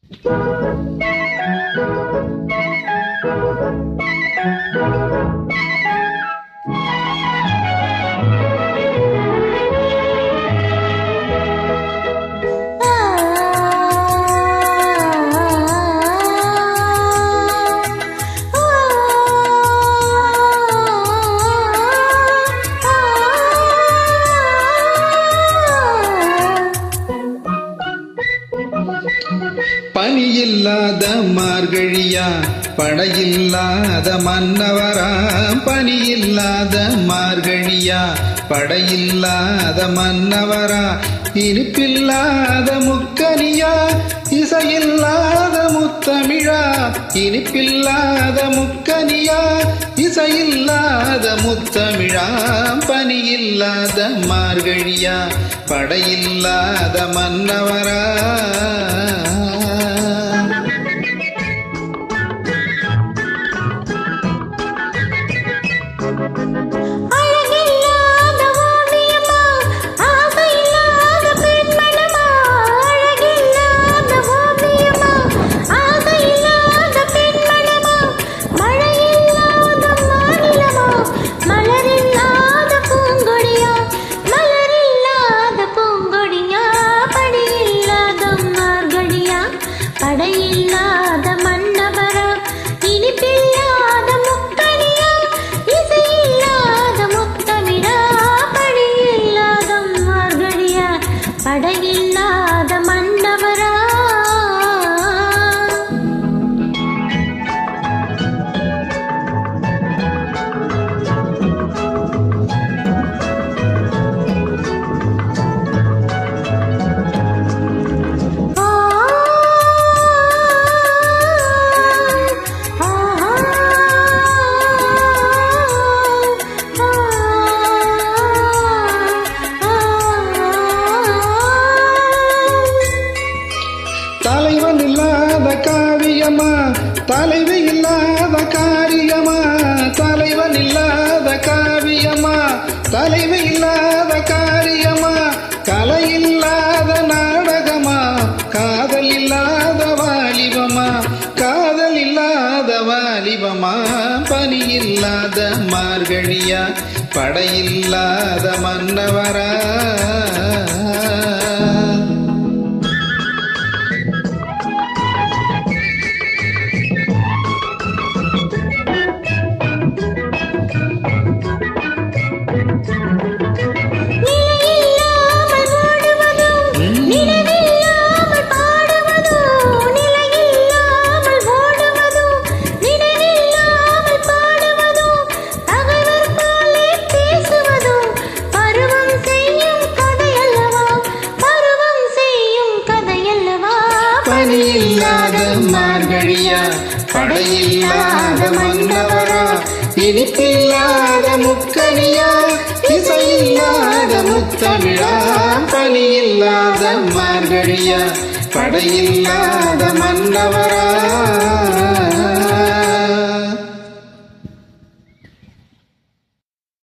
Thank you. பனியில்லாத மார்கழியா படையில்லாத மன்னவரா பனியில்லாத மார்கழியா படையில்லாத மன்னவரா இனிப்பில்லாத முக்கனியா இசையில்லாத முத்தமிழா இனிப்பில்லாத முக்கனியா இசையில்லாத முத்தமிழா பனியில்லாத மார்கழியா படையில்லாத மன்னவரா. தடையில்லாத மன்னவரா? இனிப்பில்லாத முக்கனியா இசையில்லாத முத்தமிழா படியில்லாத மார்கழியா? படையில்லாத தலைவி இல்லாத காரியமா? தலைவன் இல்லாத காவியமா? தலைவி இல்லாத காரியமா? கலை இல்லாத நாடகமா? காதல் இல்லாத வாலிபமா? காதல் இல்லாத வாலிபமா? பனி இல்லாத மார்கழியா? படையில்லாத மன்னவரா? படையில்லாத மன்னவரா இனிப்பில்லாத முக்கனியா இசையில்லாத முத்தமிழா பணியில்லாத மார்கழியா படையில்லாத மன்னவரா